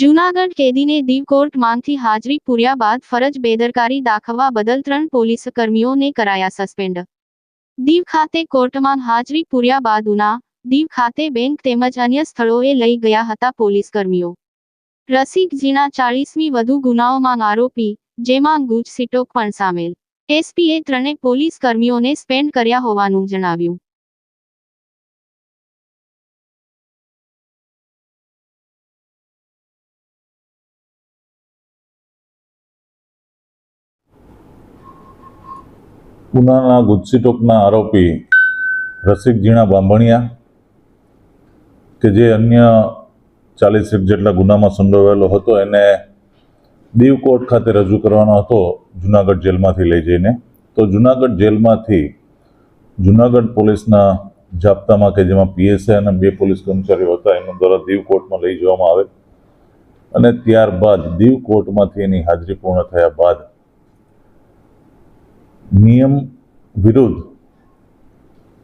જૂનાગઢ કેદીને દીવ કોર્ટમાંથી હાજરી પૂર્યા બાદ ફરજ બેદરકારી દાખવવા બદલ ત્રણ પોલીસ કર્મીઓને કરાયા સસ્પેન્ડ. દીવ ખાતે કોર્ટમાં હાજરી પૂર્યા બાદ ઉના, દીવ ખાતે બેંક તેમજ અન્ય સ્થળોએ લઈ ગયા હતા પોલીસ કર્મીઓ. રસિક ઝીણા ચાળીસમી વધુ ગુનાઓમાં આરોપી, જેમાં ગુજ સિટોક પણ સામેલ. એસપીએ ત્રણે પોલીસ કર્મીઓને સ્પેન્ડ કર્યા હોવાનું જણાવ્યું. પુનાના ગુજસીટોકના આરોપી રસિક ઝીણા બાંભણિયા કે જે અન્ય ચાલીસ જેટલા ગુનામાં સંડોવાયેલો હતો, એને દીવ કોર્ટ ખાતે રજૂ કરવાનો હતો, જુનાગઢ જેલમાંથી લઈ જઈને. તો જુનાગઢ જેલમાંથી જુનાગઢ પોલીસના જાપ્તામાં કે જેમાં પીએસઆઈ અને બે પોલીસ કર્મચારીઓ હતા એમના દ્વારા દીવ કોર્ટમાં લઈ જવામાં આવે. અને ત્યારબાદ દીવ કોર્ટમાંથી એની હાજરી પૂર્ણ થયા બાદ નિયમ વિરુદ્ધ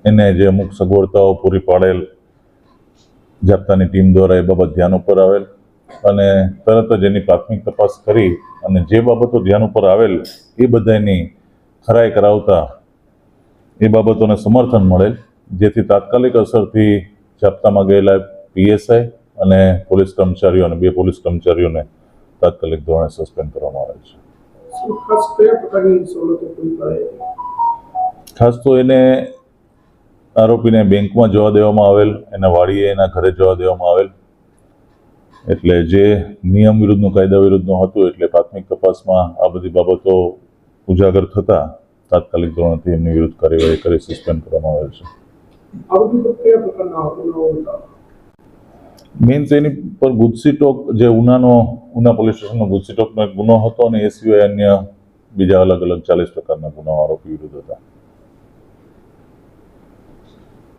એને જે અમુક સગવડતાઓ પૂરી પાડેલ જાપ્તાની ટીમ દ્વારા એ બાબત ધ્યાન ઉપર આવેલ અને તરત જ એની પ્રાથમિક તપાસ કરી અને જે બાબતો ધ્યાન ઉપર આવેલ એ બધાની ખરાઈ કરાવતા એ બાબતોને સમર્થન મળેલ, જેથી તાત્કાલિક અસરથી જાપ્તામાં ગયેલા પીએસઆઈ અને પોલીસ કર્મચારીઓ અને બે પોલીસ કર્મચારીઓને તાત્કાલિક ધોરણે સસ્પેન્ડ કરવામાં આવેલ છે. ખાસ કયા પ્રકારની સવલતો પૂરી પાડે ખાસ તો એને આરોપીને બેંકમાં જવા દેવામાં આવેલ એના વાડીએ એના ઘરે જવા દેવામાં આવેલ. એટલે જે નિયમ વિરુદ્ધનું કાયદા વિરુદ્ધનું હતું એટલે પ્રાથમિક તપાસમાં આ બધી બાબતો ઉજાગર થતા તાત્કાલિક ધોરણથી એમની વિરુદ્ધ કાર્યવાહી કરી સસ્પેન્ડ કરવામાં આવેલ છે આ બધું તો કયા પ્રકારના ગુનાઓ હતા મીન્સ એની પર ગુજસી ટોક, જે ઉનાનો, ઉના પોલીસ સ્ટેશનનો ગુજસી ટોકનો એક ગુનો હતો અને એ સિવાય અન્ય બીજા અલગ અલગ ચાલીસ પ્રકારના ગુનાઓ આરોપી વિરુદ્ધ હતા.